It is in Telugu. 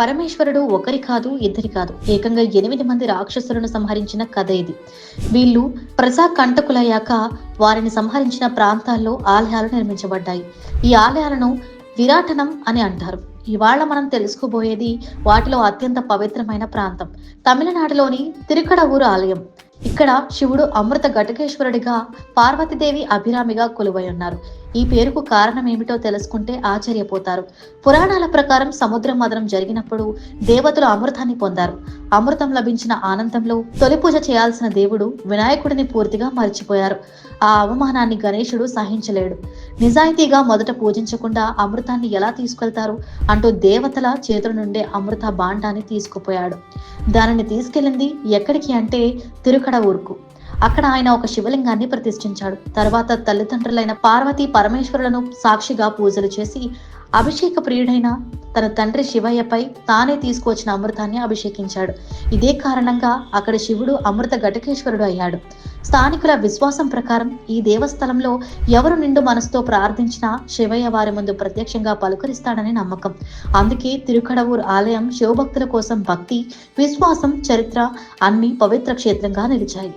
పరమేశ్వరుడు ఒకరి కాదు ఇద్దరి కాదు. ఏకంగా ఎనిమిది మంది రాక్షసులను సంహరించిన కథ ఇది. వీళ్ళు ప్రజా కంటకులయ్యాక వారిని సంహరించిన ప్రాంతాల్లో ఆలయాలు నిర్మించబడ్డాయి. ఈ ఆలయాలను విరాటనం అని అంటారు. ఇవాళ మనం తెలుసుకోబోయేది వాటిలో అత్యంత పవిత్రమైన ప్రాంతం. తమిళనాడులోని తిరుకడవూరు ఆలయం. ఇక్కడ శివుడు అమృత ఘటకేశ్వరుడిగా పార్వతీదేవి అభిరామిగా కొలువై ఉన్నారు. ఈ పేరుకు కారణం ఏమిటో తెలుసుకుంటే ఆశ్చర్యపోతారు. పురాణాల ప్రకారం సముద్ర మదనం జరిగినప్పుడు దేవతలు అమృతాన్ని పొందారు. అమృతం లభించిన ఆనందంలో తొలి పూజ చేయాల్సిన దేవుడు వినాయకుడిని పూర్తిగా మర్చిపోయారు. ఆ అవమానాన్ని గణేశుడు సహించలేడు. నిజాయితీగా మొదట పూజించకుండా అమృతాన్ని ఎలా తీసుకెళ్తారు అంటూ దేవతల చేతుల నుండే అమృత బాండాన్ని తీసుకుపోయాడు. దానిని తీసుకెళ్ళింది ఎక్కడికి అంటే తిరుకడ ఊరుకు. అక్కడ ఆయన ఒక శివలింగాన్ని ప్రతిష్ఠించాడు. తర్వాత తల్లిదండ్రులైన పార్వతీ పరమేశ్వరులను సాక్షిగా పూజలు చేసి అభిషేక ప్రియుడైన తన తండ్రి శివయ్యపై తానే తీసుకువచ్చిన అమృతాన్ని అభిషేకించాడు. ఇదే కారణంగా అక్కడ శివుడు అమృత ఘటకేశ్వరుడు అయ్యాడు. స్థానికుల విశ్వాసం ప్రకారం ఈ దేవస్థలంలో ఎవరు నిండు మనసుతో ప్రార్థించినా శివయ్య వారి ముందు ప్రత్యక్షంగా పలుకరిస్తాడని నమ్మకం. అందుకే తిరుకడవూరు ఆలయం శివభక్తుల కోసం భక్తి విశ్వాసం చరిత్ర అన్ని పవిత్ర క్షేత్రంగా నిలిచాయి.